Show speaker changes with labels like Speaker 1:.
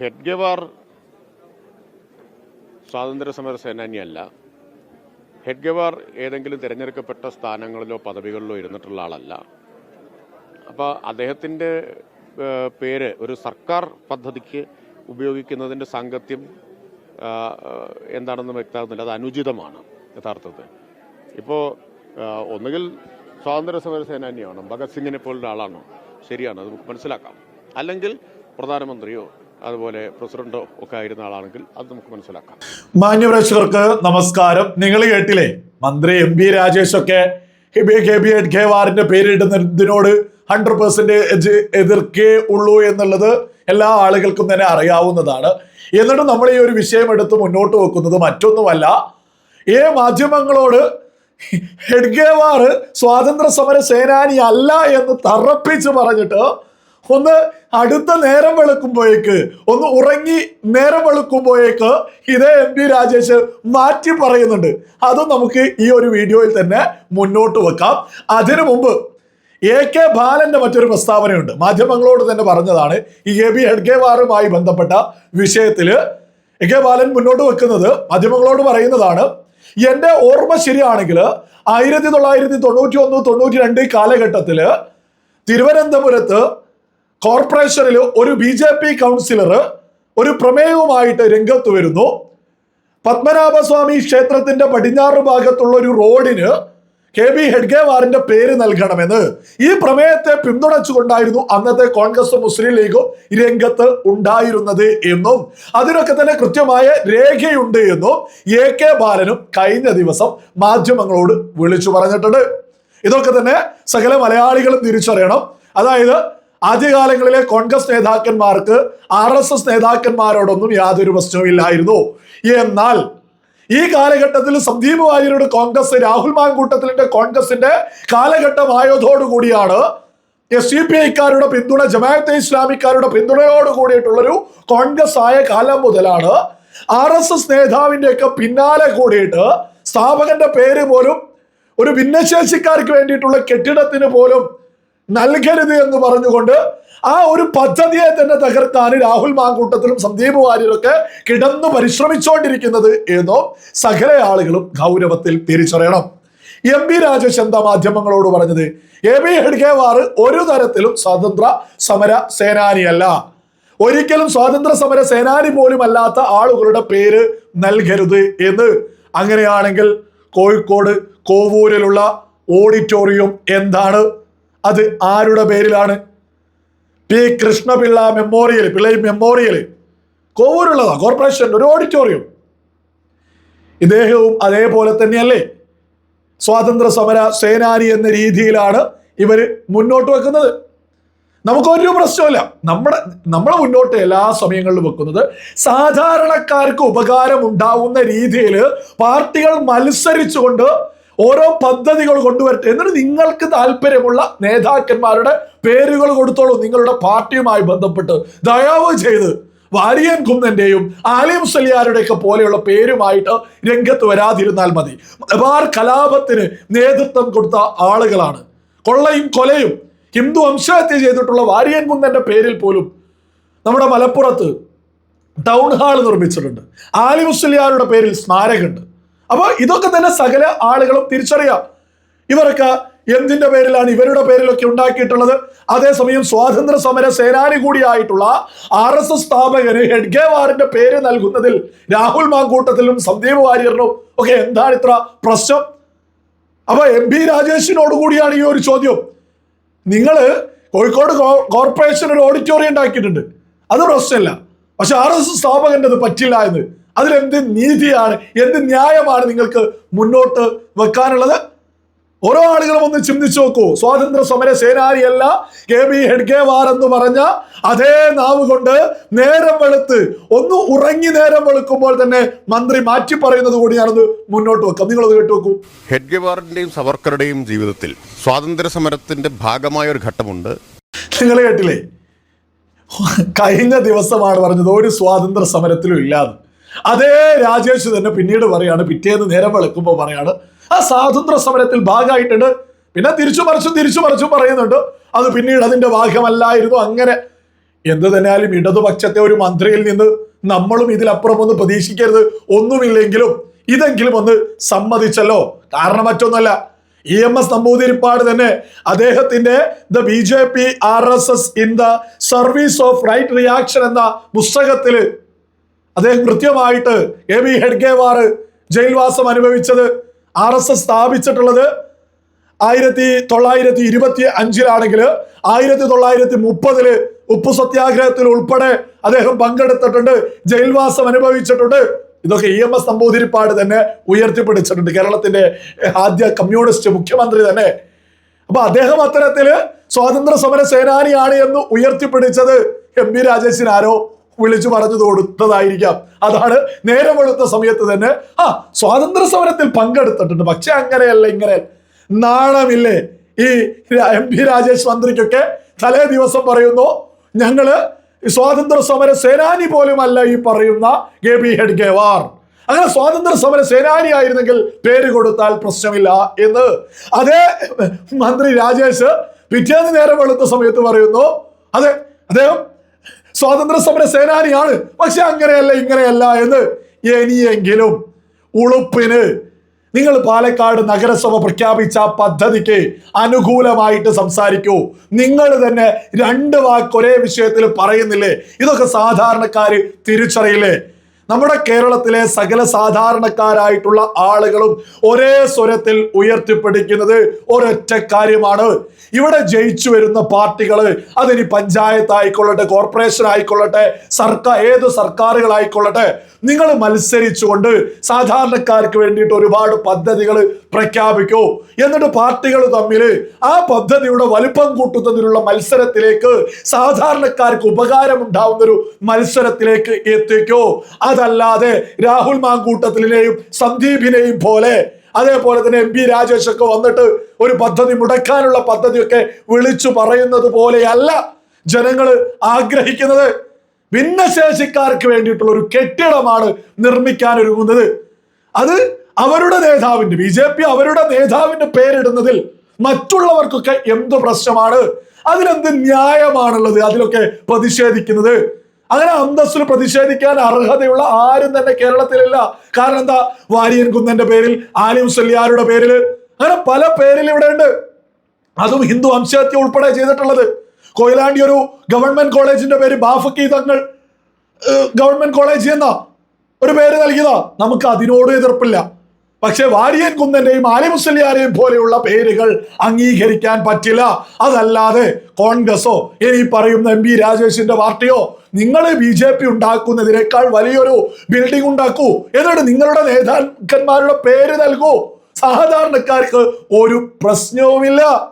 Speaker 1: ഹെഡ്ഗവാർ സ്വാതന്ത്ര്യ സമര സേനാനിയല്ല. ഹെഡ്ഗവാർ ഏതെങ്കിലും തിരഞ്ഞെടുക്കപ്പെട്ട സ്ഥാനങ്ങളിലോ പദവികളിലോ ഇരുന്നിട്ടുള്ള ആളല്ല. അപ്പോൾ അദ്ദേഹത്തിന്റെ പേര് ഒരു സർക്കാർ പദ്ധതിക്ക് ഉപയോഗിക്കുന്നതിന്റെ സാങ്കത്യം എന്താണെന്ന് വ്യക്തമാകുന്നില്ല. അത് അനുചിതമാണ് യഥാർത്ഥത്തിൽ. ഇപ്പോൾ ഒന്നുകിൽ സ്വാതന്ത്ര്യ സമര സേനാനിയാണോ ഭഗത് സിംഗിനെ പോലുള്ള ആളാണോ? ശരിയാണ് അത് നമുക്ക് മനസ്സിലാക്കാം. അല്ലെങ്കിൽ പ്രധാനമന്ത്രിയോ അതുപോലെ പ്രസിഡന്റോ ഒക്കെ ആയിരുന്ന ആളാണെങ്കിൽ അത് നമുക്ക് മനസ്സിലാക്കാം.
Speaker 2: മാന്യപ്രേക്ഷകർക്ക് നമസ്കാരം. നിങ്ങൾ കേട്ടില്ലേ? മന്ത്രി എം ബി രാജേഷ് ഒക്കെ കെ ബി ഖേവാറിന്റെ പേരിടുന്നതിനോട് ഹൺഡ്രഡ് പെർസെന്റേജ് എതിർക്കേ ഉള്ളൂ എന്നുള്ളത് എല്ലാ ആളുകൾക്കും തന്നെ അറിയാവുന്നതാണ്. എന്നിട്ട് നമ്മൾ ഈ ഒരു വിഷയം എടുത്ത് മുന്നോട്ട് വെക്കുന്നത് മറ്റൊന്നുമല്ല. ഏ മാധ്യമങ്ങളോട് ഹെഡ്ഗേവാർ സ്വാതന്ത്ര്യ സമര സേനാനി അല്ല എന്ന് തറപ്പിച്ച് പറഞ്ഞിട്ട് ഒന്ന് അടുത്ത നേരം വെളുക്കുമ്പോഴേക്ക് ഒന്ന് ഉറങ്ങി നേരം വെളുക്കുമ്പോഴേക്ക് ഇതേ എം പി രാജേഷ് മാറ്റി പറയുന്നുണ്ട്. അതും നമുക്ക് ഈ ഒരു വീഡിയോയിൽ തന്നെ മുന്നോട്ട് വെക്കാം. അതിനു മുമ്പ് എ കെ ബാലന്റെ മറ്റൊരു പ്രസ്താവനയുണ്ട്. മാധ്യമങ്ങളോട് തന്നെ പറഞ്ഞതാണ് ഈ എ ബി ഹെഡ്ഗേവാറുമായി ബന്ധപ്പെട്ട വിഷയത്തിൽ എ കെ ബാലൻ മുന്നോട്ട് വെക്കുന്നത് മാധ്യമങ്ങളോട് പറയുന്നതാണ് എന്റെ ഓർമ്മ ശരിയാണെങ്കിൽ ആയിരത്തി തൊള്ളായിരത്തി തൊണ്ണൂറ്റി ഒന്ന് തൊണ്ണൂറ്റി രണ്ട് കാലഘട്ടത്തിൽ തിരുവനന്തപുരത്ത് കോർപ്പറേഷനിൽ ഒരു ബി ജെ പി കൗൺസിലർ ഒരു പ്രമേയവുമായിട്ട് രംഗത്ത് വരുന്നു. പത്മനാഭസ്വാമി ക്ഷേത്രത്തിന്റെ പടിഞ്ഞാറ് ഭാഗത്തുള്ള ഒരു റോഡിന് കെ ബി ഹെഡ്ഗേവാറിന്റെ പേര് നൽകണമെന്ന്. ഈ പ്രമേയത്തെ പിന്തുണച്ചുകൊണ്ടായിരുന്നു അന്നത്തെ കോൺഗ്രസും മുസ്ലിം ലീഗും രംഗത്ത് ഉണ്ടായിരുന്നത് എന്നും അതിനൊക്കെ തന്നെ കൃത്യമായ രേഖയുണ്ട് എന്നും എ കെ ബാലനും കഴിഞ്ഞ ദിവസം മാധ്യമങ്ങളോട് വിളിച്ചു പറഞ്ഞിട്ടുണ്ട്. ഇതൊക്കെ തന്നെ സകല മലയാളികളും തിരിച്ചറിയണം. അതായത് ആദ്യകാലങ്ങളിലെ കോൺഗ്രസ് നേതാക്കന്മാർക്ക് ആർ എസ് എസ് നേതാക്കന്മാരോടൊന്നും യാതൊരു പ്രശ്നവുമില്ലായിരുന്നു. എന്നാൽ ഈ കാലഘട്ടത്തിൽ സന്ദീപ് വാര്യരുടെ കോൺഗ്രസ് രാഹുൽ മാങ്കൂട്ടത്തിലിന്റെ കോൺഗ്രസിന്റെ കാലഘട്ടമായതോടുകൂടിയാണ് എസ് ഡി പി ഐക്കാരുടെ പിന്തുണ ജമാഅത്തെ ഇസ്ലാമിക്കാരുടെ പിന്തുണയോട് കൂടിയിട്ടുള്ളൊരു കോൺഗ്രസ് ആയ കാലം മുതലാണ് ആർ എസ് എസ് നേതാവിന്റെ ഒക്കെ പിന്നാലെ കൂടിയിട്ട് സ്ഥാപകന്റെ പേര് പോലും ഒരു ഭിന്നശേഷിക്കാർക്ക് വേണ്ടിയിട്ടുള്ള കെട്ടിടത്തിന് പോലും നൽകരുത് എന്ന് പറഞ്ഞുകൊണ്ട് ആ ഒരു പദ്ധതിയെ തന്നെ തകർക്കാൻ രാഹുൽ മാങ്കൂട്ടത്തിലും സന്ദീപ് വാര്യരൊക്കെ കിടന്നു പരിശ്രമിച്ചുകൊണ്ടിരിക്കുന്നത് എന്നോ സകല ആളുകളും ഗൗരവത്തിൽ തിരിച്ചറിയണം. എം പി രാജേഷ് എന്താ മാധ്യമങ്ങളോട് പറഞ്ഞത്? എ ബി ഹെഡ്ഗേവാർ ഒരു തരത്തിലും സ്വാതന്ത്ര്യ സമര സേനാനിയല്ല. ഒരിക്കലും സ്വാതന്ത്ര്യ സമര സേനാനി പോലും അല്ലാത്ത ആളുകളുടെ പേര് നൽകരുത് എന്ന്. അങ്ങനെയാണെങ്കിൽ കോഴിക്കോട് കോവൂരിലുള്ള ഓഡിറ്റോറിയം എന്താണ്? അത് ആരുടെ പേരിലാണ്? P Krishna Pillai memorial Pillai memorial കോവൂരുള്ളതാ corporation ഒരു ഓഡിറ്റോറിയം ഇദ്ദേഹവും അതേപോലെ തന്നെയല്ലേ? സ്വാതന്ത്ര്യ സമര സേനാനി എന്ന രീതിയിലാണ് ഇവർ മുന്നോട്ട് വെക്കുന്നത്. നമുക്കൊരു പ്രശ്നമില്ല നമ്മുടെ നമ്മളെ മുന്നോട്ട് എല്ലാ സമയങ്ങളിലും വെക്കുന്നത് സാധാരണക്കാർക്ക് ഉപകാരം ഉണ്ടാവുന്ന രീതിയിൽ പാർട്ടികൾ മത്സരിച്ചുകൊണ്ട് ഓരോ പദ്ധതികൾ കൊണ്ടുവരട്ടെ എന്നിട്ട് നിങ്ങൾക്ക് താല്പര്യമുള്ള നേതാക്കന്മാരുടെ പേരുകൾ കൊടുത്തോളൂ നിങ്ങളുടെ പാർട്ടിയുമായി ബന്ധപ്പെട്ട്. ദയവ് ചെയ്ത് വാരിയൻ കുന്നന്റെയും ആലിം സലിയാരുടെയൊക്കെ പോലെയുള്ള പേരുമായിട്ട് രംഗത്ത് വരാതിരുന്നാൽ മതി. മലബാർ കലാപത്തിന് നേതൃത്വം കൊടുത്ത ആളുകളാണ്. കൊള്ളയും കൊലയും ഹിന്ദു വംശഹത്യ ചെയ്തിട്ടുള്ള വാരിയൻ കുന്നന്റെ പേരിൽ പോലും നമ്മുടെ മലപ്പുറത്ത് ടൗൺ ഹാൾ നിർമ്മിച്ചിട്ടുണ്ട്. ആലിം മുസ്ലിയാരുടെ പേരിൽ സ്മാരകമുണ്ട്. അപ്പോൾ ഇതൊക്കെ തന്നെ സകല ആളുകളും തിരിച്ചറിയാം. ഇവർക്ക് എന്തിന്റെ പേരിലാണ് ഇവരുടെ പേരിലൊക്കെ ഉണ്ടാക്കിയിട്ടുള്ളത്? അതേസമയം സ്വാതന്ത്ര്യ സമര സേനാനി കൂടിയായിട്ടുള്ള ആർ എസ് എസ് സ്ഥാപകന് ഹെഡ്ഗേവാറിന്റെ പേര് നൽകുന്നതിൽ രാഹുൽ മാങ്കൂട്ടത്തിലും സന്ദീപ് വാര്യറിനും ഒക്കെ എന്താണ് ഇത്ര പ്രശ്നം? അപ്പൊ എം പി രാജേഷിനോട് കൂടിയാണ് ഈ ഒരു ചോദ്യം. നിങ്ങൾ കോഴിക്കോട് കോർപ്പറേഷൻ ഒരു ഓഡിറ്റോറിയം ഉണ്ടാക്കിയിട്ടുണ്ട്. അത് പ്രശ്നമല്ല. പക്ഷെ ആർ എസ് എസ് സ്ഥാപകന്റെ അത് പറ്റില്ല എന്ന്. അതിലെന്ത് നീതിയാണ് എന്ത് ന്യായമാണ് നിങ്ങൾക്ക് മുന്നോട്ട് വെക്കാനുള്ളത്? ഓരോ ആളുകളും ഒന്ന് ചിന്തിച്ചു നോക്കൂ. സ്വാതന്ത്ര്യ സമര സേനാനിയല്ല കെ ബി ഹെഡ്ഗേവാർ എന്ന് പറഞ്ഞ അതേ നാവ് കൊണ്ട് നേരം വെളുത്ത് ഒന്ന് ഉറങ്ങി നേരം വെളുക്കുമ്പോൾ തന്നെ മന്ത്രി മാറ്റി പറയുന്നത് കൂടി ഞാനത് മുന്നോട്ട് വെക്കാം. നിങ്ങളത് കേട്ടു നോക്കൂ.
Speaker 1: ഹെഡ്ഗേവാറിന്റെയും സവർക്കറുടെയും ജീവിതത്തിൽ സ്വാതന്ത്ര്യ സമരത്തിന്റെ ഭാഗമായ ഒരു ഘട്ടമുണ്ട്.
Speaker 2: നിങ്ങൾ കേട്ടില്ലേ? കഴിഞ്ഞ ദിവസമാണ് പറഞ്ഞത് ഒരു സ്വാതന്ത്ര്യ സമരത്തിലും ഇല്ലാതെ. അതേ രാജേഷ് തന്നെ പിന്നീട് പറയാണ് പിറ്റേന്ന് നേരം വെളുക്കുമ്പോൾ പറയാണ് ആ സ്വാതന്ത്ര്യ സമരത്തിൽ ഭാഗമായിട്ടുണ്ട്. പിന്നെ തിരിച്ചു മറിച്ചും തിരിച്ചു മറിച്ചും പറയുന്നുണ്ട്. അത് പിന്നീട് അതിന്റെ ഭാഗമല്ലായിരുന്നു അങ്ങനെ. എന്ത് തന്നെയാലും ഇടതുപക്ഷത്തെ ഒരു മന്ത്രിയിൽ നിന്ന് നമ്മളും ഇതിലപ്പുറം ഒന്ന് പ്രതീക്ഷിക്കരുത്. ഒന്നുമില്ലെങ്കിലും ഇതെങ്കിലും ഒന്ന് സമ്മതിച്ചല്ലോ. കാരണം മറ്റൊന്നല്ല ഇ എം എസ് നമ്പൂതിരിപ്പാട് തന്നെ അദ്ദേഹത്തിന്റെ the B J P R S S in the service of right reaction എന്ന പുസ്തകത്തിൽ അദ്ദേഹം കൃത്യമായിട്ട് എ ബി ഹെഡ്ഗേവാർ ജയിൽവാസം അനുഭവിച്ചത് ആർ എസ് എസ് സ്ഥാപിച്ചിട്ടുള്ളത് ആയിരത്തി തൊള്ളായിരത്തി ഇരുപത്തി അഞ്ചിലാണെങ്കിൽ ആയിരത്തി തൊള്ളായിരത്തി മുപ്പതിൽ ഉപ്പു സത്യാഗ്രഹത്തിൽ ഉൾപ്പെടെ അദ്ദേഹം പങ്കെടുത്തിട്ടുണ്ട് ജയിൽവാസം അനുഭവിച്ചിട്ടുണ്ട്. ഇതൊക്കെ ഇ എം എസ് നമ്പൂതിരിപ്പാട് തന്നെ ഉയർത്തിപ്പിടിച്ചിട്ടുണ്ട് കേരളത്തിന്റെ ആദ്യ കമ്മ്യൂണിസ്റ്റ് മുഖ്യമന്ത്രി തന്നെ. അപ്പൊ അദ്ദേഹം അത്തരത്തിൽ സ്വാതന്ത്ര്യ സമര സേനാനിയാണ് എന്ന് ഉയർത്തിപ്പിടിച്ചത്. എം ബി രാജേഷിന് ആരോ വിളിച്ചു പറഞ്ഞു കൊടുത്തതായിരിക്കാം. അതാണ് നേരം വെളുത്ത സമയത്ത് തന്നെ ആ സ്വാതന്ത്ര്യ സമരത്തിൽ പങ്കെടുത്തിട്ടുണ്ട്. പക്ഷെ അങ്ങനെയല്ല ഇങ്ങനെ നാണമില്ലേ? ഈ എം പി രാജേഷ് മന്ത്രിക്കൊക്കെ തലേ ദിവസം പറയുന്നു ഞങ്ങൾ സ്വാതന്ത്ര്യ സമര സേനാനി പോലുമല്ല ഈ പറയുന്ന കെ ബി ഹെഡ്ഗേവാർ. അങ്ങനെ സ്വാതന്ത്ര്യ സമര സേനാനി ആയിരുന്നെങ്കിൽ പേര് കൊടുത്താൽ പ്രശ്നമില്ല എന്ന്. അതേ മന്ത്രി രാജേഷ് പിറ്റേന്ന് നേരം വെളുത്ത സമയത്ത് പറയുന്നു അതെ അദ്ദേഹം സ്വാതന്ത്ര്യ സമര സേനാനിയാണ്. പക്ഷെ അങ്ങനെയല്ല ഇങ്ങനെയല്ല എന്ന് ഇനിയെങ്കിലും ഉളുപ്പിന് നിങ്ങൾ പാലക്കാട് നഗരസഭ പ്രഖ്യാപിച്ച പദ്ധതിക്ക് അനുകൂലമായിട്ട് സംസാരിക്കൂ. നിങ്ങൾ തന്നെ രണ്ട് വാക്ക് ഒരേ വിഷയത്തിൽ പറയുന്നില്ലേ? ഇതൊക്കെ സാധാരണക്കാര് തിരിച്ചറിയില്ലേ? നമ്മുടെ കേരളത്തിലെ സകല സാധാരണക്കാരായിട്ടുള്ള ആളുകളും ഒരേ സ്വരത്തിൽ ഉയർത്തിപ്പിടിക്കുന്നത് ഒരൊറ്റ കാര്യമാണ്. ഇവിടെ ജയിച്ചു വരുന്ന പാർട്ടികൾ അതിനി പഞ്ചായത്ത് ആയിക്കൊള്ളട്ടെ കോർപ്പറേഷൻ ആയിക്കൊള്ളട്ടെ സർക്കാർ ഏത് സർക്കാരുകളായിക്കൊള്ളട്ടെ നിങ്ങൾ മത്സരിച്ചുകൊണ്ട് സാധാരണക്കാർക്ക് വേണ്ടിയിട്ട് ഒരുപാട് പദ്ധതികൾ പ്രഖ്യാപിക്കൂ. എന്നിട്ട് പാർട്ടികൾ തമ്മിൽ ആ പദ്ധതിയുടെ വലിപ്പം കൂട്ടുന്നതിനുള്ള മത്സരത്തിലേക്ക് സാധാരണക്കാർക്ക് ഉപകാരം ഉണ്ടാവുന്ന ഒരു മത്സരത്തിലേക്ക് എത്തിക്കൂ. അതല്ലാതെ രാഹുൽ മാങ്കൂട്ടത്തിനെയും സന്ദീപിനെയും പോലെ അതേപോലെ തന്നെ എം പി രാജേഷൊക്കെ വന്നിട്ട് ഒരു പദ്ധതി മുടക്കാനുള്ള പദ്ധതിയൊക്കെ വിളിച്ചു പറയുന്നത് പോലെയല്ല ജനങ്ങൾ ആഗ്രഹിക്കുന്നത്. ഭിന്നശേഷിക്കാർക്ക് വേണ്ടിയിട്ടുള്ള ഒരു കെട്ടിടമാണ് നിർമ്മിക്കാൻ ഒരുങ്ങുന്നത്. അത് അവരുടെ നേതാവിന്റെ ബി ജെ പി അവരുടെ നേതാവിന്റെ പേരിടുന്നതിൽ മറ്റുള്ളവർക്കൊക്കെ എന്ത് പ്രശ്നമാണ്? അതിലെന്ത് ന്യായമാണുള്ളത്? അതിലൊക്കെ പ്രതിഷേധിക്കുന്നത്. അങ്ങനെ അന്തസ്സിൽ പ്രതിഷേധിക്കാൻ അർഹതയുള്ള ആരും തന്നെ കേരളത്തിലില്ല. കാരണം എന്താ? വാര്യൻ കുന്നന്റെ പേരിൽ ആലിം സല്യാരുടെ പേരിൽ. അങ്ങനെ പല പേരിൽ ഇവിടെ ഉണ്ട്. അതും ഹിന്ദു വംശഹത്യ ഉൾപ്പെടെ ചെയ്തിട്ടുള്ളത്. കൊയിലാണ്ടി ഒരു ഗവൺമെന്റ് കോളേജിന്റെ പേര് ബാഫക്കി തങ്ങൾ ഗവൺമെന്റ് കോളേജ് എന്ന? ഒരു പേര് നൽകിയതാ. നമുക്ക് അതിനോട് എതിർപ്പില്ല. പക്ഷെ വാരിയൻ കുന്നന്റെയും ആലിമുസ്ലിയാരെയും പോലെയുള്ള പേരുകൾ അംഗീകരിക്കാൻ പറ്റില്ല. അതല്ലാതെ കോൺഗ്രസോ ഇനി പറയുന്ന എം പി രാജേഷിന്റെ പാർട്ടിയോ നിങ്ങൾ ബി ജെ പി ഉണ്ടാക്കുന്നതിനേക്കാൾ വലിയൊരു ബിൽഡിംഗ് ഉണ്ടാക്കൂ. എന്നിട്ട് നിങ്ങളുടെ നേതാക്കന്മാരുടെ പേര് നൽകൂ. സാധാരണക്കാർക്ക് ഒരു പ്രശ്നവുമില്ല.